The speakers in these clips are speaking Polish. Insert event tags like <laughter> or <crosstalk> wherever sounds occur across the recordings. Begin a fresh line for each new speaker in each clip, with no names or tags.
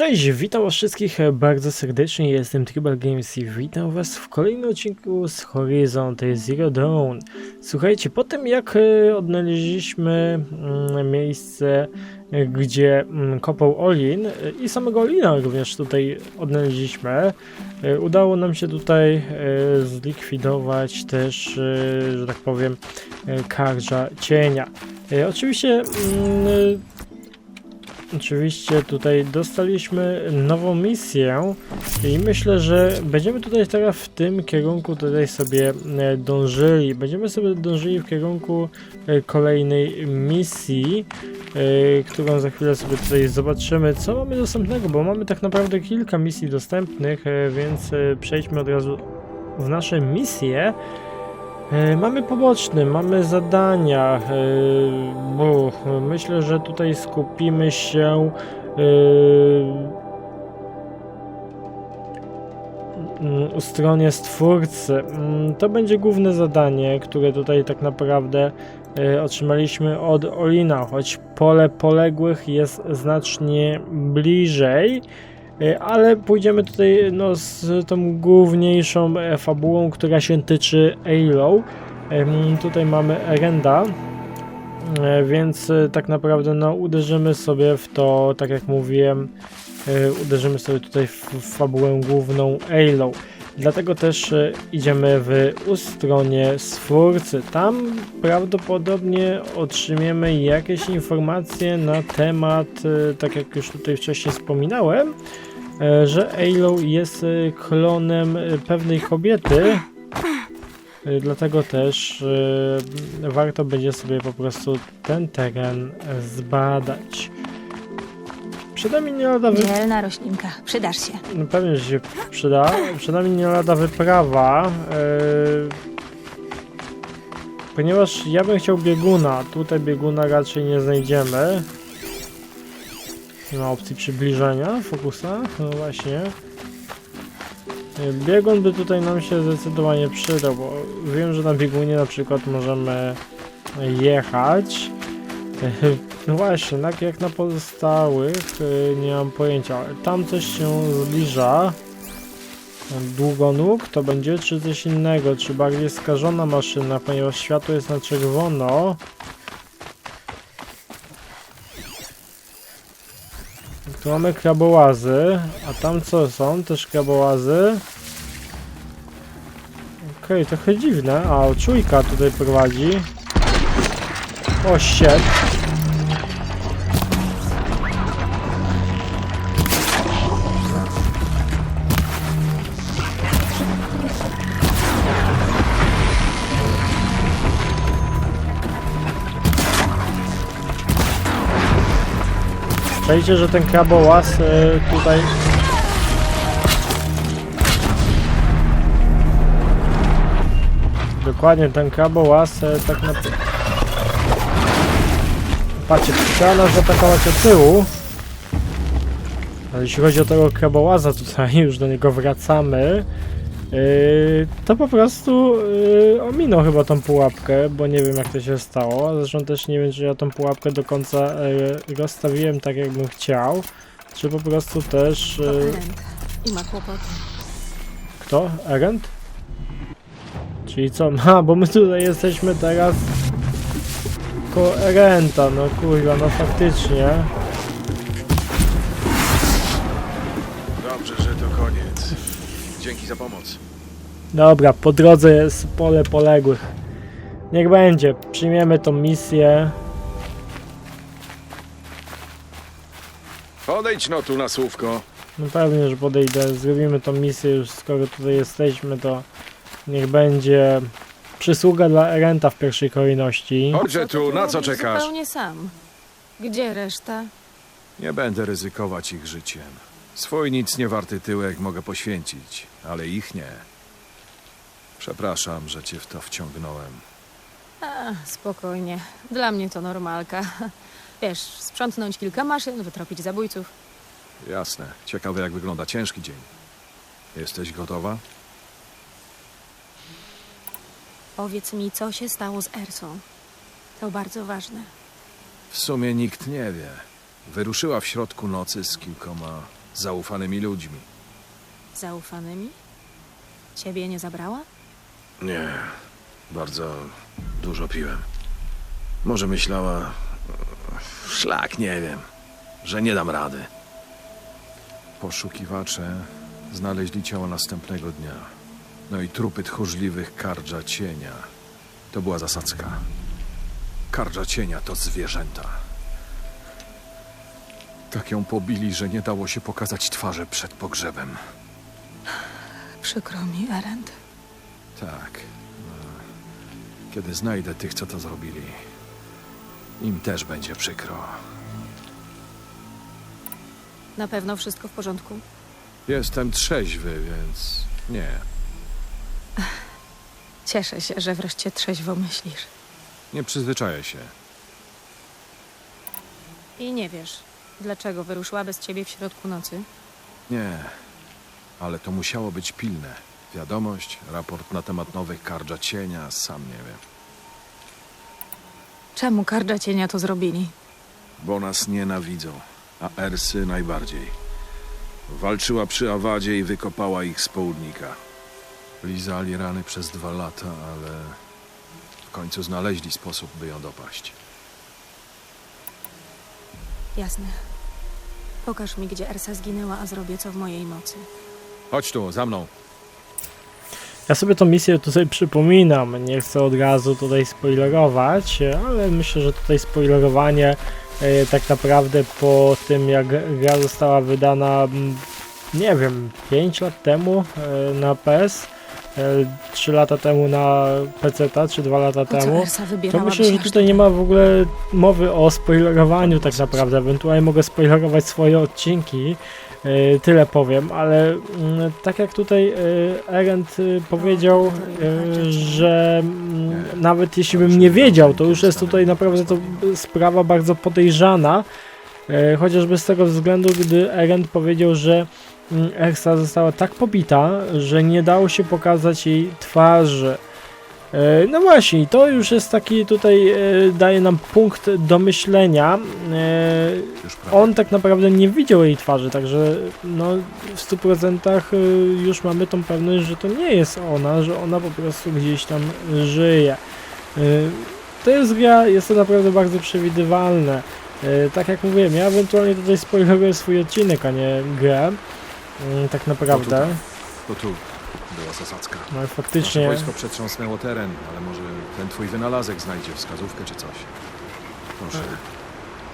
Cześć, witam was wszystkich bardzo serdecznie, jestem Tribal Games i witam was w kolejnym odcinku z Horizon Zero Dawn. Słuchajcie, po tym jak e, odnaleźliśmy mm, miejsce, gdzie mm, kopał Olin e, i samego Olina również tutaj odnaleźliśmy, e, udało nam się tutaj zlikwidować też, że tak powiem, karża cienia. Oczywiście mm, Oczywiście tutaj dostaliśmy nową misję i myślę, że będziemy tutaj teraz w tym kierunku tutaj sobie e, dążyli. Będziemy sobie dążyli w kierunku e, kolejnej misji, e, którą za chwilę sobie tutaj zobaczymy, co mamy dostępnego, bo mamy tak naprawdę kilka misji dostępnych, więc przejdźmy od razu w nasze misje. E, Mamy poboczny, mamy zadania. e, bo myślę, że tutaj skupimy się. e, mm, stronie stwórcy. Mm, To będzie główne zadanie, które tutaj tak naprawdę otrzymaliśmy od Olina, choć pole poległych jest znacznie bliżej. E, Ale pójdziemy tutaj no, z tą główniejszą e, fabułą, która się tyczy Aloy. Em, Tutaj mamy Erenda, e, więc e, tak naprawdę no, uderzymy sobie w to, tak jak mówiłem, e, uderzymy sobie tutaj w, fabułę główną Aloy. Dlatego też e, idziemy w ustronie stwórcy. Tam prawdopodobnie otrzymiemy jakieś informacje na temat, e, tak jak już tutaj wcześniej wspominałem, e, że Aloy jest e, klonem e, pewnej kobiety. E, Dlatego też e, warto będzie sobie po prostu ten teren e, zbadać. Przed nami nie lada wy...
Dzielna roślinka, przydasz się.
No pewnie, że się przyda. Przed nami nie lada wyprawa. e, Ponieważ ja bym chciał bieguna. Tutaj bieguna raczej nie znajdziemy. Nie ma opcji przybliżenia fokusa. No właśnie. E, Biegun by tutaj nam się zdecydowanie przydał, bo wiem, że na biegunie na przykład możemy jechać. <laughs> No właśnie, tak jak na pozostałych, y, nie mam pojęcia. ale Tam coś się zbliża. Długonóg to będzie, czy coś innego, czy bardziej skażona maszyna, ponieważ światło jest na czerwono. Tu mamy krabołazy, a tam co są? Też krabołazy. Okej, trochę dziwne. A, czujka tutaj prowadzi. O, shit. Przejdzie, że ten krabołaz y, tutaj... Dokładnie, ten krabołaz y, tak na... Patrzcie, trzeba nas zaatakować od tyłu. Ale jeśli chodzi o tego krabołaza tutaj, <laughs> już do niego wracamy. Yy, to po prostu yy, ominął chyba tą pułapkę, bo nie wiem jak to się stało. Zresztą też nie wiem, czy ja tą pułapkę do końca yy, rozstawiłem tak jakbym chciał. Czy po prostu też... Yy.
I ma kłopoty.
kto? Erend? Czyli co? Ma, <laughs> bo my tutaj jesteśmy teraz koło Erenta, no kurwa, no faktycznie.
Dzięki za pomoc.
Dobra, po drodze jest pole poległych. Niech będzie, przyjmiemy tą misję.
Podejdź no tu na słówko.
No pewnie, że podejdę, zrobimy tą misję już, skoro tutaj jesteśmy, to niech będzie przysługa dla Erenta w pierwszej kolejności.
Chodźże tu, na co czekasz?
Zupełnie sam. Gdzie reszta?
Nie będę ryzykować ich życiem. Swój nic nie warty tyłek mogę poświęcić, ale ich nie. Przepraszam, że cię w to wciągnąłem.
A, spokojnie. Dla mnie to normalka. <laughs> Wiesz, sprzątnąć kilka maszyn, wytropić zabójców.
Jasne. Ciekawe, jak wygląda ciężki dzień. Jesteś gotowa?
Powiedz mi, co się stało z Ersą. To bardzo ważne.
W sumie nikt nie wie. Wyruszyła w środku nocy z kilkoma zaufanymi ludźmi.
Zaufanymi? Ciebie nie zabrała?
Nie, bardzo dużo piłem. Może myślała, szlak, nie wiem, że nie dam rady. Poszukiwacze znaleźli ciało następnego dnia. No i trupy tchórzliwych kardża cienia. To była zasadzka. Kardża cienia to zwierzęta. Tak ją pobili, że nie dało się pokazać twarzy przed pogrzebem.
Przykro mi, Erend.
Tak. Kiedy znajdę tych, co to zrobili, im też będzie przykro.
Na pewno wszystko w porządku?
Jestem trzeźwy, więc nie.
Cieszę się, że wreszcie trzeźwo myślisz.
Nie przyzwyczaję się.
I nie wiesz, dlaczego wyruszyła bez ciebie w środku nocy?
Nie. Ale to musiało być pilne. Wiadomość, raport na temat nowych kardża cienia, sam nie wiem.
Czemu kardża cienia to zrobili?
Bo nas nienawidzą, a Ersy najbardziej. Walczyła przy Awadzie i wykopała ich z południka. Lizali rany przez dwa lata, ale w końcu znaleźli sposób, by ją dopaść.
Jasne. Pokaż mi, gdzie Ersa zginęła, a zrobię co w mojej mocy.
Chodź tu, za mną.
Ja sobie tą misję tutaj przypominam, nie chcę od razu tutaj spoilerować, ale myślę, że tutaj spoilerowanie e, tak naprawdę po tym jak gra została wydana, mm, nie wiem, 5 lat temu e, na PS, 3 lata temu na PC, czy 2 lata
Po
temu. To myślę, że tutaj nie ma w ogóle mowy o spoilerowaniu tak naprawdę. Ewentualnie mogę spoilerować swoje odcinki. e, Tyle powiem, ale mm, tak jak tutaj e, Erend e, powiedział, e, że mm, nawet jeśli bym nie wiedział, to już jest tutaj naprawdę to sprawa bardzo podejrzana. e, Chociażby z tego względu, gdy Erend powiedział, że mm, Ersa została tak pobita, że nie dało się pokazać jej twarzy. E, No właśnie, to już jest taki tutaj e, daje nam punkt do myślenia. E. On tak naprawdę nie widział jej twarzy, także no w 100% e, już mamy tą pewność, że to nie jest ona, że ona po prostu gdzieś tam żyje. To jest gra, jest to naprawdę bardzo przewidywalne. Tak jak mówiłem, ja ewentualnie tutaj spoileruję swój odcinek, a nie grę. Mm, Tak naprawdę.
To tu była zasadzka.
No i
Nasze
faktycznie.
wojsko przetrząsnęło teren, ale może ten twój wynalazek znajdzie wskazówkę czy coś. Proszę.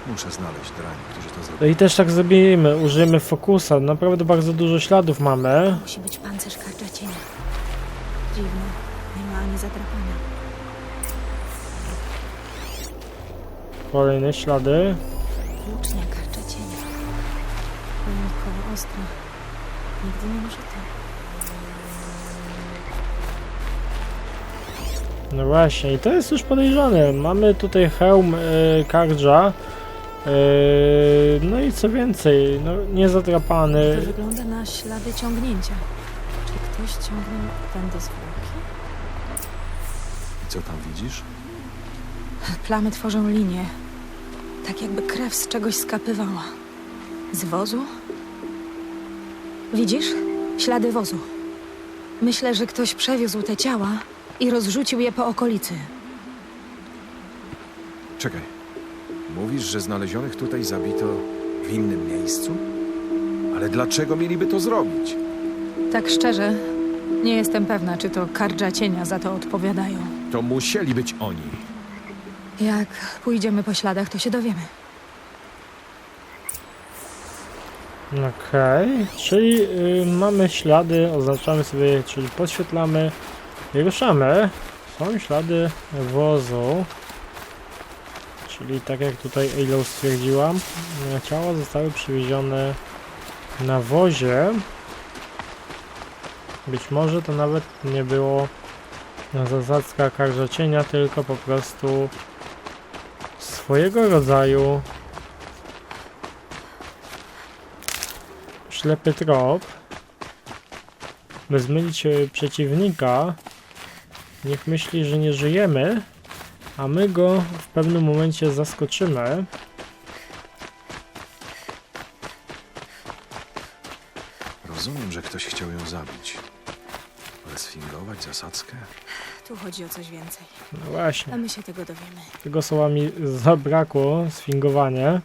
Muszę znaleźć drań, którzy to
No
zrobili.
i też tak zrobimy, użyjemy fokusa. Naprawdę bardzo dużo śladów mamy.
Musi być pancerz kardża cienia. Dziwne. Nie ma ani zadrapania.
Kolejne ślady.
Włócznia kardża cienia. Wyjątkowo ostra. Nigdy nie użyta.
No właśnie, i to jest już podejrzane. Mamy tutaj hełm y, Kardża. Y, no i co więcej, no niezadrapany.
To wygląda na ślady ciągnięcia. Czy ktoś ciągnął tędy zwłoki?
I co tam widzisz?
Plamy tworzą linię. Tak jakby krew z czegoś skapywała. Z wozu? Widzisz? Ślady wozu. Myślę, że ktoś przewiózł te ciała i rozrzucił je po okolicy.
Czekaj. Mówisz, że znalezionych tutaj zabito w innym miejscu? Ale dlaczego mieliby to zrobić?
Tak szczerze, nie jestem pewna, czy to kardża cienia za to odpowiadają.
To musieli być oni.
Jak pójdziemy po śladach, to się dowiemy.
Okej, czyli y, mamy ślady, oznaczamy sobie, czyli podświetlamy i ruszamy. Są ślady wozu. Czyli tak jak tutaj Elo stwierdziłam, y, ciała zostały przywiezione na wozie. Być może to nawet nie było zasadzka karża cienia, tylko po prostu swojego rodzaju ślepy trop, by zmylić e, przeciwnika, niech myśli, że nie żyjemy, a my go w pewnym momencie zaskoczymy.
Rozumiem, że ktoś chciał ją zabić. Ale sfingować zasadzkę?
Tu chodzi o coś więcej.
No
A
właśnie.
my się tego dowiemy.
Tego słowa mi zabrakło, sfingowanie.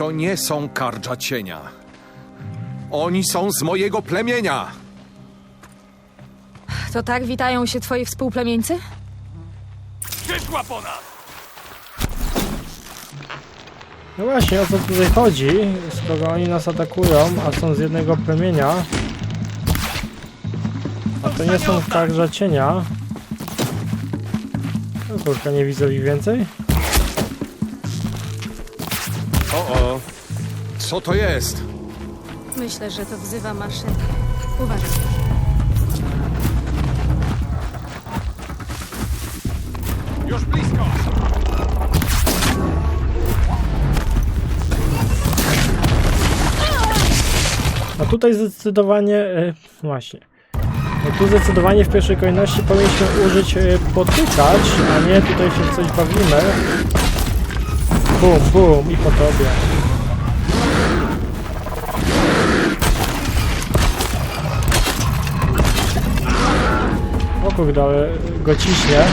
To nie są kardża cienia. Oni są z mojego plemienia!
To tak witają się twoi współplemieńcy?
Przyszła po nas!
No właśnie, o co tutaj chodzi? Skoro oni nas atakują, a są z jednego plemienia, a to nie są karża cienia. No kurka, nie widzę ich więcej?
Co to jest?
Myślę, że to wzywa maszynę. Uważaj.
Już blisko!
No tutaj zdecydowanie, e, właśnie. No tu zdecydowanie w pierwszej kolejności powinniśmy użyć e, potykać, a nie tutaj się w coś bawimy. Bum, bum i po tobie. Kurde, ale go ciśnie.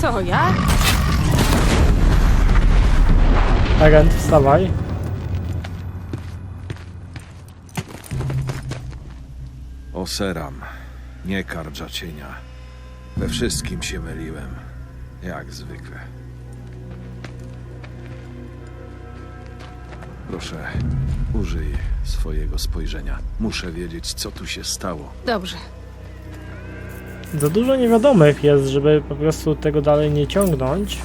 To ja?
Agent, wstawaj.
Oseram, nie kardża cienia. We wszystkim się myliłem. Jak zwykle. Proszę, użyj swojego spojrzenia. Muszę wiedzieć, co tu się stało.
Dobrze.
Za dużo niewiadomych jest, żeby po prostu tego dalej nie ciągnąć.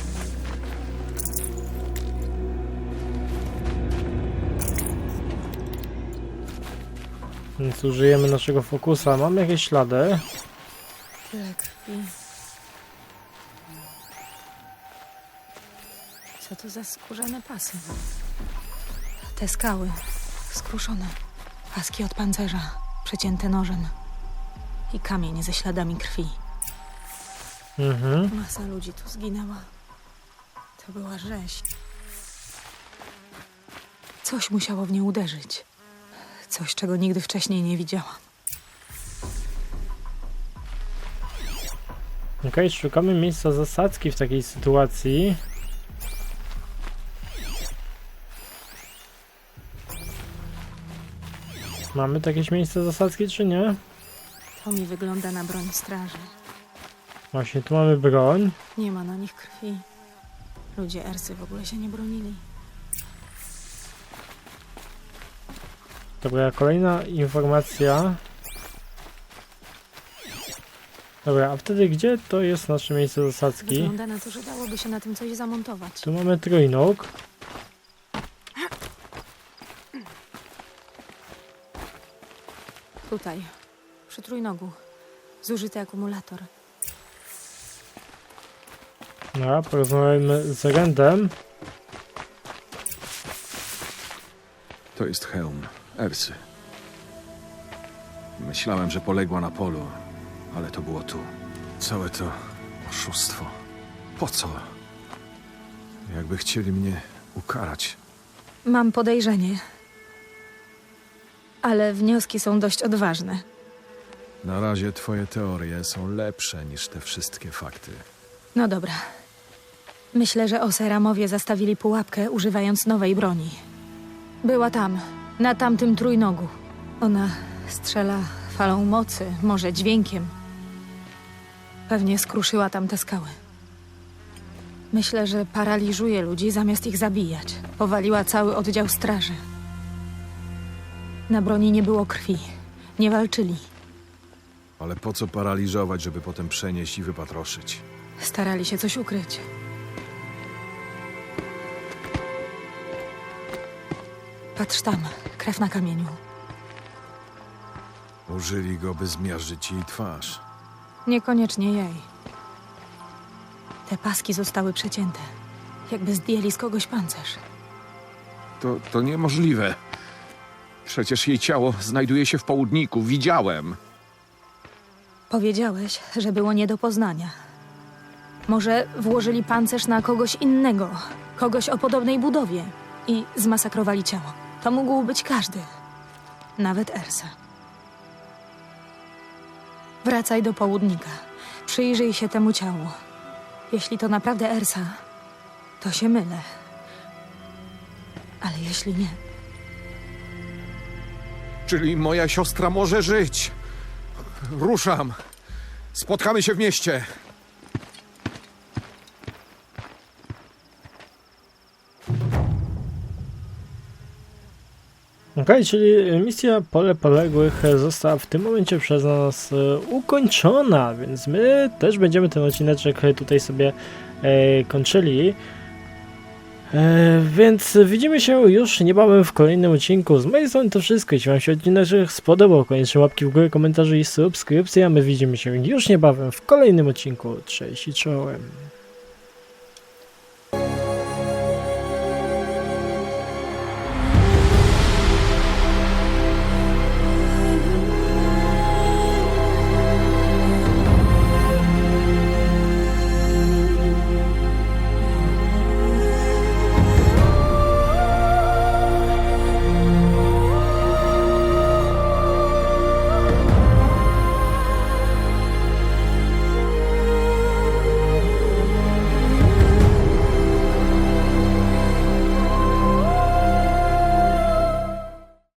Więc użyjemy naszego fokusa. Mamy jakieś ślady.
Tyle krwi. Co to za skórzane pasy? Te skały. Skruszone. Paski od pancerza. Przecięte nożem. I kamień ze śladami krwi.
Mhm.
Masa ludzi tu zginęła. To była rzeź. Coś musiało w nie uderzyć. Coś, czego nigdy wcześniej nie widziałam.
Okej, szukamy miejsca zasadzki w takiej sytuacji. Mamy tu jakieś miejsce zasadzki, czy nie?
To mi wygląda na broń straży.
Właśnie, tu mamy broń.
Nie ma na nich krwi. Ludzie Ersy w ogóle się nie bronili.
Dobra, kolejna informacja. Dobra, a wtedy gdzie to jest nasze miejsce zasadzki?
Wygląda na to, że dałoby się na tym coś zamontować.
Tu mamy trójnóg.
Tutaj, przy trójnogu. Zużyty akumulator.
Dobra, porozmawiajmy z Rendem.
To jest hełm Ersy. Myślałem, że poległa na polu, ale to było tu. Całe to oszustwo. Po co? Jakby chcieli mnie ukarać.
Mam podejrzenie. Ale wnioski są dość odważne.
Na razie twoje teorie są lepsze niż te wszystkie fakty.
No dobra. Myślę, że Oseramowie zastawili pułapkę, używając nowej broni. Była tam, na tamtym trójnogu. Ona strzela falą mocy, może dźwiękiem. Pewnie skruszyła tam te skały. Myślę, że paraliżuje ludzi zamiast ich zabijać. Powaliła cały oddział straży. Na broni nie było krwi. Nie walczyli.
Ale po co paraliżować, żeby potem przenieść i wypatroszyć?
Starali się coś ukryć. Patrz tam, krew na kamieniu.
Użyli go, by zmiażdżyć jej twarz.
Niekoniecznie jej. Te paski zostały przecięte. Jakby zdjęli z kogoś pancerz.
To, to niemożliwe. Przecież jej ciało znajduje się w południku. Widziałem.
Powiedziałeś, że było nie do poznania. Może włożyli pancerz na kogoś innego, kogoś o podobnej budowie i zmasakrowali ciało. To mógł być każdy, nawet Ersa. Wracaj do południka. Przyjrzyj się temu ciału. Jeśli to naprawdę Ersa, to się mylę. Ale jeśli nie,
Czyli moja siostra może żyć. Ruszam. Spotkamy się w mieście.
Okej, czyli misja Pole Poległych została w tym momencie przez nas e, ukończona, więc my też będziemy ten odcineczek tutaj sobie e, kończyli. E, więc widzimy się już niebawem w kolejnym odcinku. Z mojej strony to wszystko. Jeśli Wam się odcinek spodobał, koniecznie łapki w górę, komentarze i subskrypcje, a my widzimy się już niebawem w kolejnym odcinku. Cześć i czołem.